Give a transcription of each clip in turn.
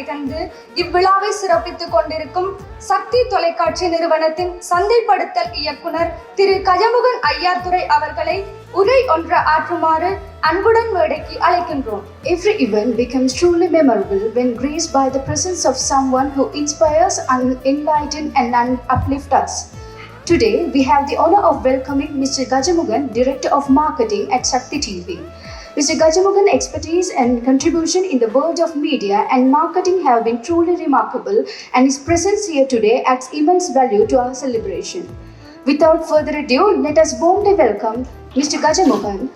சிறப்பு விருந்தினராக வருகை தந்து இவ்விழாவை சிறப்பித்துக் கொண்டிருக்கும் சக்தி தொலைக்காட்சி நிறுவனத்தின் சந்தைப்படுத்தல் இயக்குனர் திரு கஜமுகன் ஐயாத்துரை அவர்களை உரை ஒன்ற ஆற்றுமாறு அன்புடன் மேடைக்கு அழைக்கின்றோம் Every event becomes truly memorable when graced by the presence of someone who inspires and enlightens and un- uplifts us. Today, we have the honor of welcoming Mr. Gajamugan, Director of Marketing at Shakti TV. Mr. Gajamugan's expertise and contribution in the world of media and marketing have been truly remarkable, and his presence here today adds immense value to our celebration. Without further ado, let us warmly welcome Mr. Gajamugan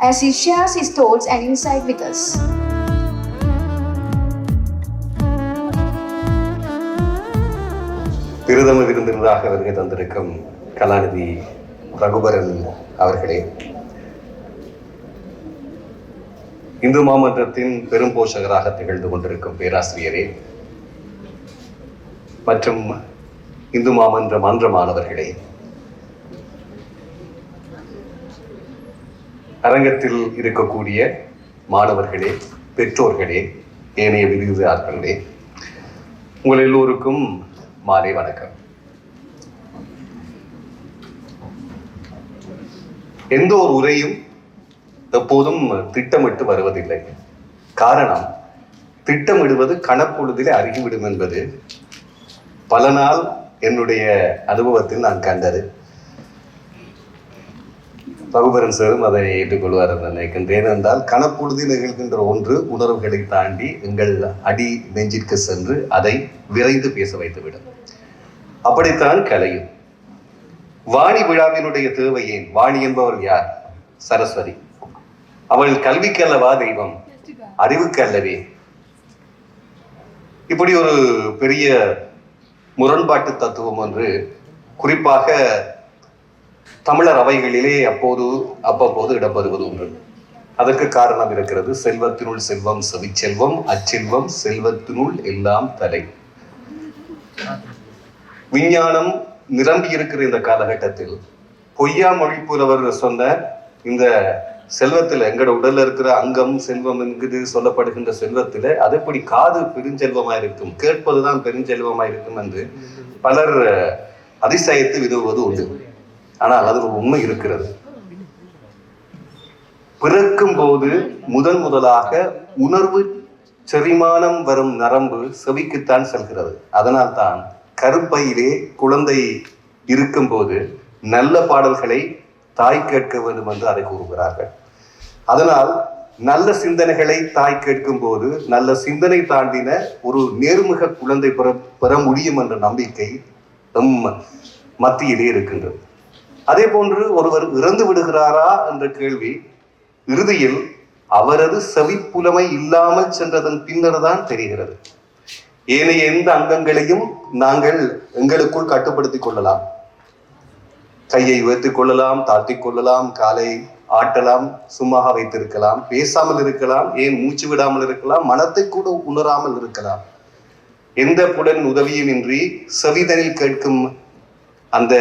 as he shares his thoughts and insight with us. பிரதம விருந்தினராக வருகை தந்திருக்கும் கலாநிதி ரகுபரன் அவர்களே இந்து மாமன்றத்தின் பெரும் போஷகராக திகழ்ந்து கொண்டிருக்கும் பேராசிரியரே மற்றும் இந்து மாமன்ற மன்ற மாணவர்களே அரங்கத்தில் இருக்கக்கூடிய மாணவர்களே பெற்றோர்களே ஏனைய விருதுதார்களே உங்கள் எல்லோருக்கும் மாலை வணக்கம். எந்த ஒரு உரையும் எப்போதும் திட்டமிட்டு வருவதில்லை. காரணம் திட்டமிடுவது கணப்பொழுதிலே அருகிவிடும் என்பது. பல நாள் என்னுடைய அனுபவத்தில் நான் கண்டது. பகுபரன் சாரும் அதை ஏற்றுக்கொள்வார் என்று நினைக்கின்றேன் ஏனென்றால் கணப்பொழுதில் நிகழ்கின்ற ஒன்று உணர்வுகளை தாண்டி எங்கள் அடி நெஞ்சிற்கு சென்று அதை விரைந்து பேச வைத்துவிடும். அப்படித்தான் கலையும். வாணி விழாவினுடைய தேவை ஏன்? வாணி என்பவர் யார்? சரஸ்வதி. அவள் கல்விக்கல்லவா தெய்வம்? அறிவுக்கு அல்லவே இப்படி ஒரு பெரிய முரண்பாட்டு தத்துவம் ஒன்று குறிப்பாக தமிழர் அவைகளிலே அப்போது அவ்வப்போது இடம்பெறுவது ஒன்று. அதற்கு காரணம் இருக்கிறது செல்வத்தினுள் செல்வம் செவிச்செல்வம் அச்செல்வம் செல்வத்தினுள் எல்லாம் தலை. விஞ்ஞானம் நிரம்பி இருக்கிற இந்த காலகட்டத்தில் பொய்யா மொழி புலவர் சொன்ன இந்த செல்வத்தில் எங்கட உடல்ல இருக்கிற அங்கம் செல்வம் என்கிறது சொல்லப்படுகின்ற செல்வத்தில் அது எப்படி காது பெருஞ்செல்வமா இருக்கும் கேட்பதுதான் பெருஞ்செல்வமா இருக்கும் என்று பலர் அதிசயத்து விதவுவது உண்டு. ஆனால் அது ஒரு உண்மை இருக்கிறது. பிறக்கும் போது முதன் முதலாக உணர்வு செரிமானம் வரும் நரம்பு செவிக்குத்தான் செல்கிறது. அதனால் தான் கருப்பையிலே குழந்தை இருக்கும்போது நல்ல பாடல்களை தாய் கேட்க வேண்டும் என்று அதை கூறுகிறார்கள். அதனால் நல்ல சிந்தனைகளை தாய் கேட்கும் போது நல்ல சிந்தனை தாண்டின ஒரு நேர்முக குழந்தை பெற பெற முடியும் என்ற நம்பிக்கை நம் மத்தியிலே இருக்கின்றது. அதே போன்று ஒருவர் இறந்து விடுகிறாரா என்ற கேள்வி இறுதியில் அவரது செவிப்புலமை இல்லாமல் சென்றதன் பின்னர் தான் தெரிகிறது. ஏனைய எந்த அங்கங்களையும் நாங்கள் எங்களுக்குள் கட்டுப்படுத்திக் கொள்ளலாம். கையை உயர்த்திக் கொள்ளலாம் தாழ்த்தி கொள்ளலாம் காலை ஆட்டலாம் சும்மாக வைத்திருக்கலாம் பேசாமல் இருக்கலாம் ஏன் மூச்சு விடாமல் இருக்கலாம் மனத்தை கூட உணராமல் இருக்கலாம். எந்த புலன் உதவியும் இன்றி செவிதனில் கேட்கும் அந்த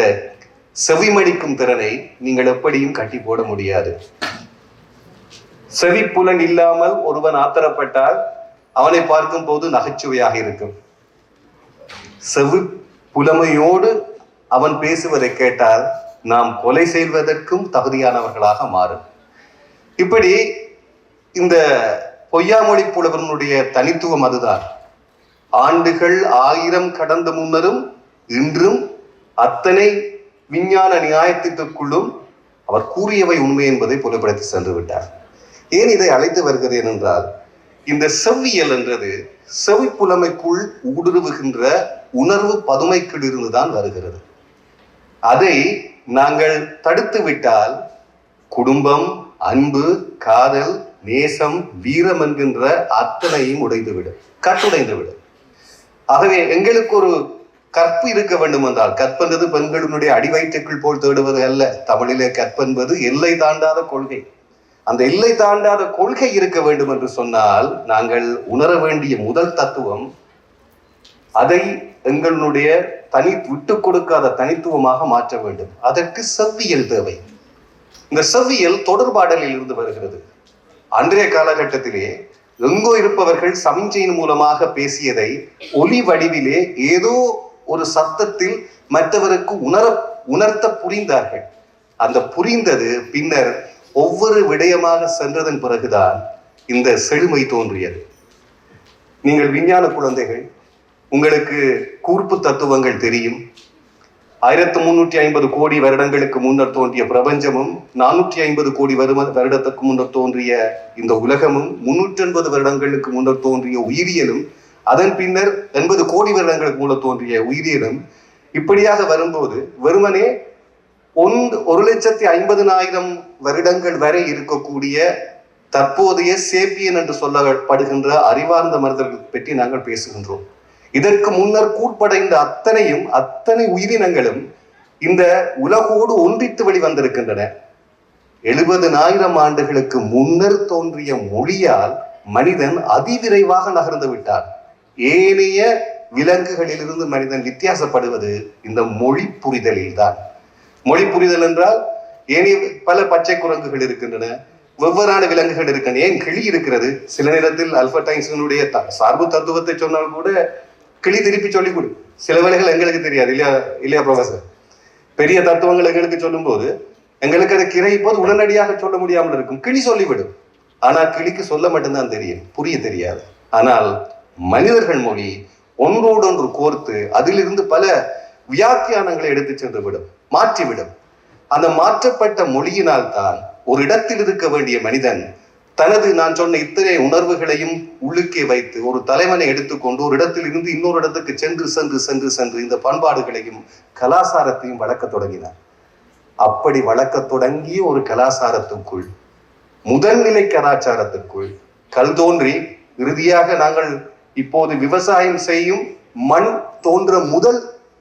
செவிமடிக்கும் திறனை நீங்கள் எப்படியும் கட்டி போட முடியாது. செவிப்புலன் இல்லாமல் ஒருவன் ஆத்திரப்பட்டால் அவனை பார்க்கும் போது நகைச்சுவையாக இருக்கும். செவி புலமையோடு அவன் பேசுவதை கேட்டால் நாம் கொலை செய்வதற்கும் தகுதியானவர்களாக மாறும். இப்படி இந்த பொய்யாமொழி புலவனுடைய தனித்துவம் அதுதான். ஆண்டுகள் ஆயிரம் கடந்த முன்னரும் இன்றும் அத்தனை விஞ்ஞான நியாயத்திற்குள்ளும் அவர் கூறியவை உண்மை என்பதை புலப்படுத்தி சென்று விட்டார். ஏன் இதை அழைத்து வருகிறேன் என்றால் இந்த செவ்வியல் என்றது செவி புலமைக்குள் ஊடுருவுகின்ற உணர்வு பதுமைக்கிலிருந்து தான் வருகிறது. அதை நாங்கள் தடுத்து விட்டால் குடும்பம் அன்பு காதல் நேசம் வீரம் என்கின்ற அத்தனையும் உடைந்துவிடும் கட்டுடைந்துவிடும். ஆகவே எங்களுக்கு ஒரு கற்பு இருக்க வேண்டும் என்றால் கற்பென்பது பெண்களினுடைய அடிவயிற்றுக்குள் போல் தேடுவது அல்ல தமிழிலே கற்பென்பது எல்லை தாண்டாத கொள்கை. அந்த எல்லை தாண்டாத கொள்கை இருக்க வேண்டும் என்று சொன்னால் நாங்கள் உணர வேண்டிய முதல் தத்துவம் அதை எங்களுடைய தனி விட்டு கொடுக்காத தனித்துவமாக மாற்ற வேண்டும். அதற்கு செவ்வியல் தேவை. இந்த செவ்வியல் தொடர்பாடலில் இருந்து வருகிறது. அன்றைய காலகட்டத்திலே எங்கோ இருப்பவர்கள் சமிஞ்சையின் மூலமாக பேசியதை ஒலி வடிவிலே ஏதோ ஒரு சத்தத்தில் மற்றவருக்கு உணர உணர்த்த புரிந்தார்கள். அந்த புரிந்தது பின்னர் ஒவ்வொரு விடயமாக சென்றதன் பிறகுதான் இந்த செழுமை தோன்றியது. நீங்கள் விஞ்ஞான குழந்தைகள் உங்களுக்கு கூர்ப்பு தத்துவங்கள் தெரியும். ஆயிரத்து முன்னூற்றி ஐம்பது கோடி வருடங்களுக்கு முன்னர் தோன்றிய பிரபஞ்சமும் நானூற்றி ஐம்பது கோடி வரும வருடத்துக்கு முன்னர் தோன்றிய இந்த உலகமும் முன்னூற்றி எண்பது வருடங்களுக்கு முன்னர் தோன்றிய உயிரியலும் அதன் பின்னர் எண்பது கோடி வருடங்களுக்கு முன்னர் தோன்றிய உயிரியலும் இப்படியாக வரும்போது வெறுமனே ஒன்று ஒரு லட்சத்தி ஐம்பதுனாயிரம் வருடங்கள் வரை இருக்கக்கூடிய தற்போதைய சேப்பியன் என்று சொல்லப்படுகின்ற அறிவார்ந்த மனிதர்கள் பற்றி நாங்கள் பேசுகின்றோம். இதற்கு முன்னர் கூட்படைந்த அத்தனையும் அத்தனை உயிரினங்களும் இந்த உலகோடு ஒன்றித்து வெளிவந்திருக்கின்றன. எழுபதனாயிரம் ஆண்டுகளுக்கு முன்னர் தோன்றிய மொழியால் மனிதன் அதிவிரைவாக நகர்ந்து விட்டார் ஏனைய விலங்குகளிலிருந்து மனிதன் வித்தியாசப்படுவது இந்த மொழி புரிதலில் தான் மொழி புரிதல் என்றால் ஏனைய பல பச்சை குரங்குகள் இருக்கின்றன வெவ்வேறான விலங்குகள் இருக்கின்றன. ஏன் கிளி இருக்கிறது? சில நேரத்தில் அல்பர்டைன்ஸினுடைய த- சார்பு தத்துவத்தை சொன்னால் கூட கிளி திருப்பி சொல்லிக் கொடு. சில வேலைகள் எங்களுக்கு தெரியாது இல்லையா இல்லையா ப்ரொஃபசர் பெரிய தத்துவங்கள் எங்களுக்கு சொல்லும்போது எங்களுக்கு அதை கிரை போது உடனடியாக சொல்ல முடியாமல் இருக்கும். கிளி சொல்லிவிடும். ஆனால் கிளிக்கு சொல்ல மட்டும்தான் தெரியும். புரிய தெரியாது. ஆனால் மனிதர்கள் மொழி ஒன்றோடொன்று கோர்த்து அதிலிருந்து பல வியாக்கியானங்களை எடுத்து சென்று விடும் மாற்றிவிடும். அந்த மாற்றப்பட்ட மொழியினால் தான் ஒரு இடத்தில் இருக்க வேண்டிய மனிதன் தனது நான் சொன்ன இத்தனை உணர்வுகளையும் உள்ளுக்கே வைத்து ஒரு தலைவனை எடுத்துக்கொண்டு ஒரு இடத்தில் இருந்து இன்னொரு இடத்துக்கு சென்று சென்று சென்று சென்று இந்த பண்பாடுகளையும் கலாசாரத்தையும் வளர்க்க தொடங்கினார். அப்படி வளர்க்கத் தொடங்கிய ஒரு கலாசாரத்துக்குள் முதல்நிலை கலாச்சாரத்துக்குள் கல் தோன்றி இறுதியாக நாங்கள் இப்போது விவசாயம் செய்யும் மண் தோன்ற முதல்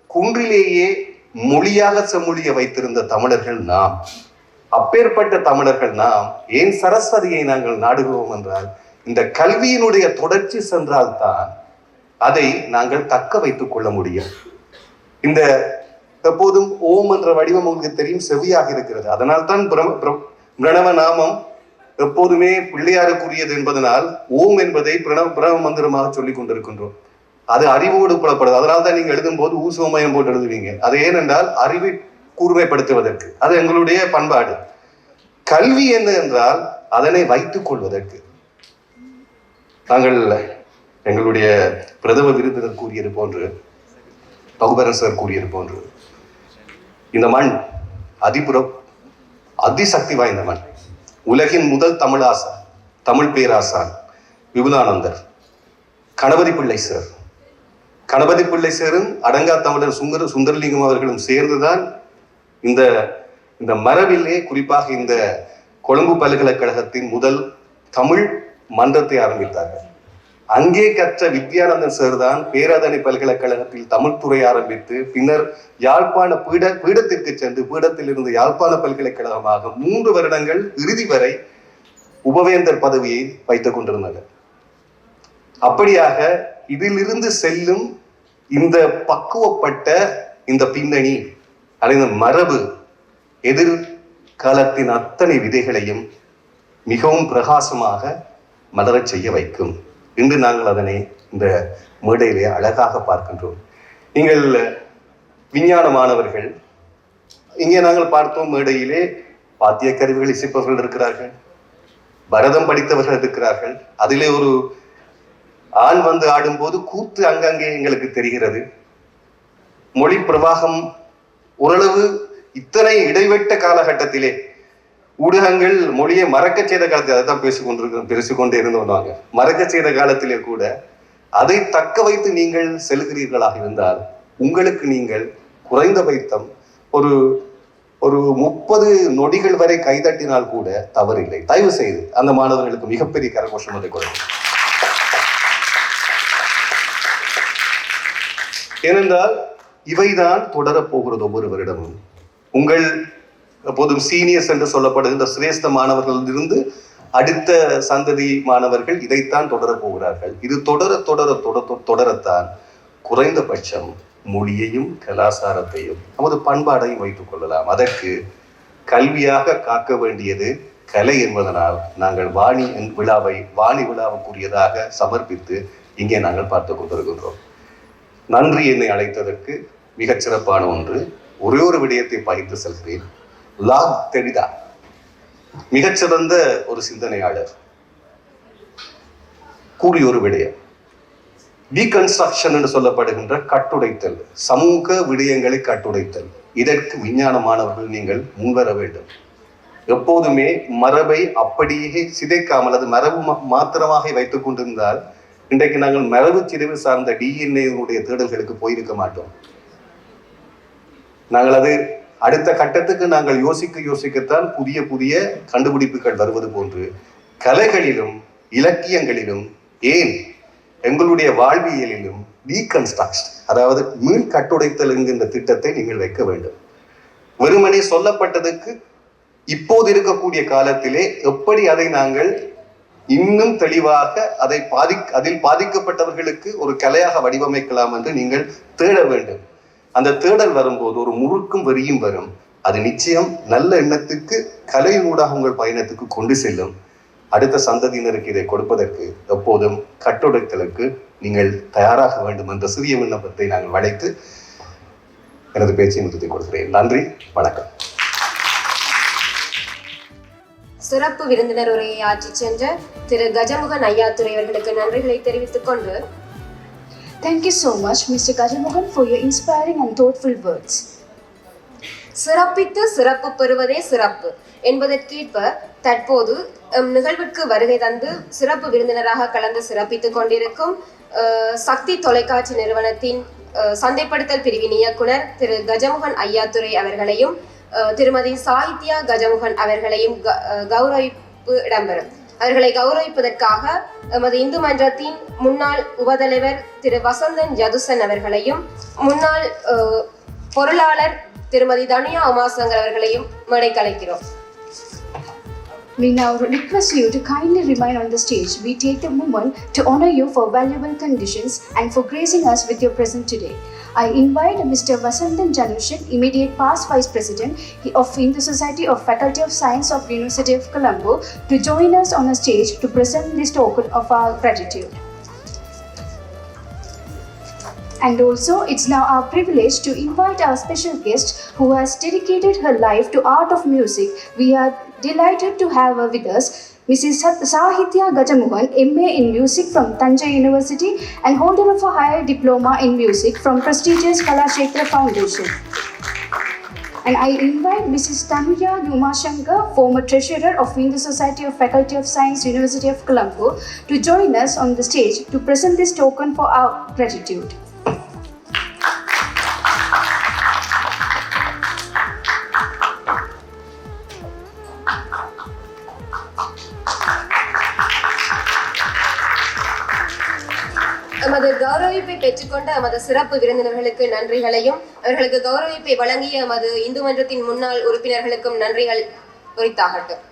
குன்றிலேயே மொழியாக செம்மொழிய வைத்திருந்த தமிழர்கள் நாம். அப்பேற்பட்ட தமிழர்கள் நாம் ஏன் சரஸ்வதியை நாங்கள் நாடுகிறோம் என்றால் இந்த கல்வியினுடைய தொடர்ச்சி சென்றால்தான் அதை நாங்கள் தக்க வைத்துக் கொள்ள முடியும். இந்த எப்போதும் ஓம் என்ற வடிவம் உங்களுக்கு தெரியும் செவியாக இருக்கிறது. அதனால் தான் பிர- பிரணவ நாமம் எப்போதுமே பிள்ளையாருக்குரியது என்பதனால் ஓம் என்பதை பிரணவ பிரணவ மந்திரமாக சொல்லிக் கொண்டிருக்கின்றோம். அது அறிவோடு புலப்படுது. அதனால தான் நீங்க எழுதும் போது ஊசுவமயம் போட்டு எழுதுவீங்க. அது ஏனென்றால் அறிவை கூர்மைப்படுத்துவதற்கு. அது எங்களுடைய பண்பாடு. கல்வி என்ன என்றால் அதனை வைத்துக் கொள்வதற்கு. நாங்கள் எங்களுடைய பிரதம விருந்தினர் கூறியது போன்று பகுபரசர் கூறியது போன்று இந்த மண் அதிபுறம் அதிசக்தி வாய்ந்த மண். உலகின் முதல் தமிழாசா தமிழ் பேராசான் விபுலானந்தர் கணபதி பிள்ளை சார். கணபதி பிள்ளை சேரும் அடங்கா தமிழர் சுந்தர சுந்தரலிங்கம் அவர்களும் சேர்ந்துதான் இந்த இந்த மரபிலே குறிப்பாக இந்த கொழும்பு பல்கலைக்கழகத்தின் முதல் தமிழ் மன்றத்தை ஆரம்பித்தார்கள். அங்கே கற்ற வித்யானந்தன் சார் தான் பேராதனை பல்கலைக்கழகத்தில் தமிழ் துறை ஆரம்பித்து பின்னர் யாழ்ப்பாண பீட பீடத்திற்கு சென்று பீடத்தில் இருந்து யாழ்ப்பாண பல்கலைக்கழகமாக மூன்று வருடங்கள் இறுதி வரை உபவேந்தர் பதவியை வைத்துக் கொண்டிருந்தனர். அப்படியாக இதிலிருந்து செல்லும் இந்த பக்குவப்பட்ட இந்த பின்னணி அல்லது மரபு மரபு எதிர்காலத்தின் அத்தனை விதைகளையும் மிகவும் பிரகாசமாக மலரச் செய்ய வைக்கும். இன்று நாங்கள் அதனை இந்த மேடையிலே அழகாக பார்க்கின்றோம். நீங்கள் விஞ்ஞான மாணவர்கள் இங்கே நாங்கள் பார்த்தோம் மேடையிலே பாத்திய கருவிகள் இசைப்பவர்கள் இருக்கிறார்கள் பரதம் படித்தவர்கள் இருக்கிறார்கள். அதிலே ஒரு ஆண் வந்து ஆடும்போது கூத்து அங்கங்கே எங்களுக்கு தெரிகிறது. மொழி பிரவாகம் ஓரளவு இத்தனை இடைவெட்ட காலகட்டத்திலே ஊடகங்கள் மொழியை மறக்க செய்த காலத்தில் அதை தான் பேசிக்கொண்டிருக்கிறோம் பேசிக்கொண்டே வந்தாங்க. மறக்க செய்த காலத்திலே கூட அதை தக்க வைத்து நீங்கள் செல்கிறீர்களாக இருந்தால் உங்களுக்கு நீங்கள் குறைந்த வைத்தம் ஒரு ஒரு முப்பது நொடிகள் வரை கைதட்டினால் கூட தவறில்லை. தயவு செய்து அந்த மாணவர்களுக்கு மிகப்பெரிய கரகோஷம் அதை கொடுக்கும் ஏனென்றால் இவைதான் தொடரப் போகிறது ஒவ்வொரு வருடமும் உங்கள் எப்போதும் சீனியர்ஸ் என்று சொல்லப்படுகின்ற சிரேஷ்ட மாணவர்களிலிருந்து அடுத்த சந்ததி மாணவர்கள் இதைத்தான் தொடரப் போகிறார்கள். இது தொடர தொடர தொடர தொடரத்தான் குறைந்தபட்சம் மொழியையும் கலாசாரத்தையும் நமது பண்பாடையும் வைத்துக் கொள்ளலாம். அதற்கு கல்வியாக காக்க வேண்டியது கலை என்பதனால் நாங்கள் வாணி விழாவை வாணி விழாவுக்குரியதாக சமர்ப்பித்து இங்கே நாங்கள் பார்த்து கொண்டிருக்கின்றோம். நன்றி என்னை அழைத்ததற்கு மிகச் சிறப்பான ஒன்று. ஒரே ஒரு விடயத்தை பகிர்ந்து செல்கிறேன். லாக் தெரிதா மிகச்சிறந்த ஒரு சிந்தனையாளர். கூறிய ஒரு விடயம். டீகன்ஸ்ட்ரக்ஷன் என்று சொல்லப்படுகின்ற கட்டுடைத்தல் சமூக விடயங்களை கட்டுடைத்தல். இதற்கு விஞ்ஞானமானவர்கள் நீங்கள் முன்வர வேண்டும். எப்போதுமே மரபை அப்படியே சிதைக்காமல் அது மரபு மா- மாத்திரமாக வைத்துக் கொண்டிருந்தால் இன்றைக்கு நாங்கள் மரபு சிதைவு சார்ந்த டிஎன்ஏனுடைய தேடல்களுக்கு போயிருக்க மாட்டோம். நாங்கள் அது அடுத்த கட்டத்துக்கு நாங்கள் யோசிக்க யோசிக்கத்தான் புதிய புதிய கண்டுபிடிப்புகள் வருவது போன்று கலைகளிலும் இலக்கியங்களிலும் ஏன் எங்களுடைய வாழ்வியலிலும் ரீகன்ஸ்ட்ரக்ட் அதாவது மீள் கட்டுடைத்தல் என்கின்ற திட்டத்தை நீங்கள் வைக்க வேண்டும். வெறுமனே சொல்லப்பட்டதுக்கு இப்போது இருக்கக்கூடிய காலத்திலே எப்படி அதை நாங்கள் இன்னும் தெளிவாக அதை பாதி அதில் பாதிக்கப்பட்டவர்களுக்கு ஒரு கலையாக வடிவமைக்கலாம் என்று நீங்கள் தேட வேண்டும். அந்த தேடல் வரும்போது ஒரு முறுக்கும் வெறியும் வரும். அது நிச்சயம் நல்ல எண்ணத்துக்கு கலையினூடாக உங்கள் பயணத்துக்கு கொண்டு செல்லும். அடுத்த சந்ததியினருக்கு இதை கொடுப்பதற்கு எப்போதும் கட்டுடைத்தலுக்கு நீங்கள் தயாராக வேண்டும் என்ற சிறிய விண்ணப்பத்தை நாங்கள் வளைத்து எனது பேச்சை நிறுத்திக் கொடுக்கிறேன். நன்றி வணக்கம். சிறப்பு விருந்தினர் உரையை ஆற்றிச் சென்ற திரு கஜமுகன் ஐயாத்துரை அவர்களுக்கு நன்றிகளை தெரிவித்துக் கொண்டு Thank you so much, Mr. Gajamogan, for your inspiring and thoughtful words. சிறப்பித்து சிறப்பு பெறுவதே சிறப்பு என்பதற்கேற்ப தற்போது எம் நிகழ்விற்கு வருகை தந்து சிறப்பு விருந்தினராக கலந்து சிறப்பித்துக் கொண்டிருக்கும் சக்தி தொலைக்காட்சி நிறுவனத்தின் சந்தைப்படுத்தல் பிரிவின் இயக்குனர் திரு கஜமுகன் ஐயாத்துரை அவர்களையும் திருமதி சாகித்யா கஜமுகன் அவர்களையும் க- அஹ், கௌரவிப்பு இடம்பெறும் அவர்களை கௌரவிப்பதற்காக எமது இந்து மன்றத்தின் முன்னாள் உபதலைவர் திரு வசந்தன் ஜதுசன் அவர்களையும் முன்னாள் பொருளாளர் திருமதி தனியா உமாசங்கர் அவர்களையும் மேடைக்கு அழைக்கிறோம் We now request you to kindly remain on the stage. We take the moment to honor you for valuable conditions and for gracing us with your presence today. I invite Mr. Vasantan Janushan, immediate past Vice President of Hindu Society of Faculty of Science of University of Colombo, to join us on a stage to present this token of our gratitude. And also, it's now our privilege to invite our special guest who has dedicated her life to art of music. We are delighted to have her with us, Mrs. Sahitya Gajamohan, MA in Music from Tanja University and holder of a higher diploma in music from prestigious Kalakshetra Foundation. And I invite Mrs. Tanuja Umashankar, former treasurer of Hindu Society of Faculty of Science, University of Colombo, to join us on the stage to present this token for our gratitude. எமது கௌரவிப்பை பெற்றுக்கொண்ட எமது சிறப்பு விருந்தினர்களுக்கு நன்றிகளையும் அவர்களுக்கு கௌரவிப்பை வழங்கிய எமது இந்து மன்றத்தின் முன்னாள் உறுப்பினர்களுக்கும் நன்றிகள் குறித்தாகட்டும்